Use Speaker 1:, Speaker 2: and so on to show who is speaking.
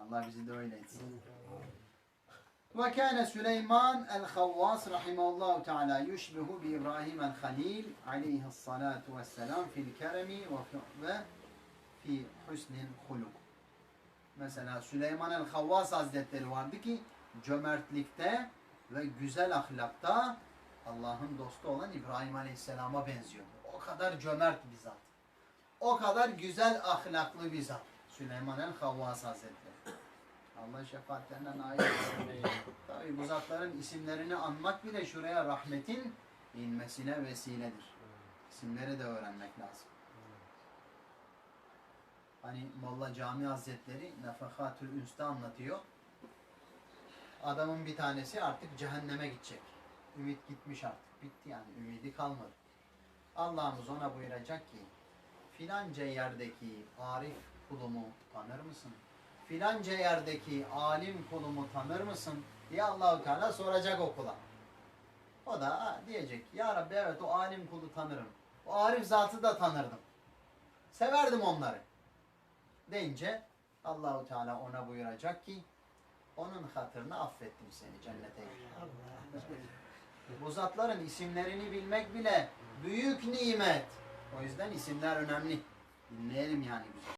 Speaker 1: Allah bizi de öyle etsin. Ve kâne Süleyman el-Havvas rahimahullahu teala yushbihu bi İbrahim el-Halil aleyhissalatu vesselam fil keremi ve fi- husnil huluk. Mesela Süleyman el-Havvas Hazretleri vardı ki cömertlikte ve güzel ahlakta Allah'ın dostu olan İbrahim Aleyhisselam'a benziyor. O kadar cömert bir zat. O kadar güzel ahlaklı bir zat. Süleyman el-Havvas Hazretleri. Allah şefaatlerinden etsin. Tabi bu zatların isimlerini anmak bile şuraya rahmetin inmesine vesiledir. İsimleri de öğrenmek lazım. Hani Molla Cami Hazretleri Nefakatül Üns'te anlatıyor. Adamın bir tanesi artık cehenneme gidecek. Ümit gitmiş artık. Bitti yani. Ümidi kalmadı. Allah'ımız ona buyuracak ki filanca yerdeki arif kulumu tanır mısın? Filanca yerdeki alim kulumu tanır mısın? diye Allahu Teala soracak o kula. O da diyecek. Ya Rabbi evet o alim kulu tanırım. O arif zatı da tanırdım. Severdim onları. Deyince Allahu Teala ona buyuracak ki onun hatırına affettim seni cennete. Bu zatların isimlerini bilmek bile büyük nimet. O yüzden isimler önemli. Dinleyelim yani güzel.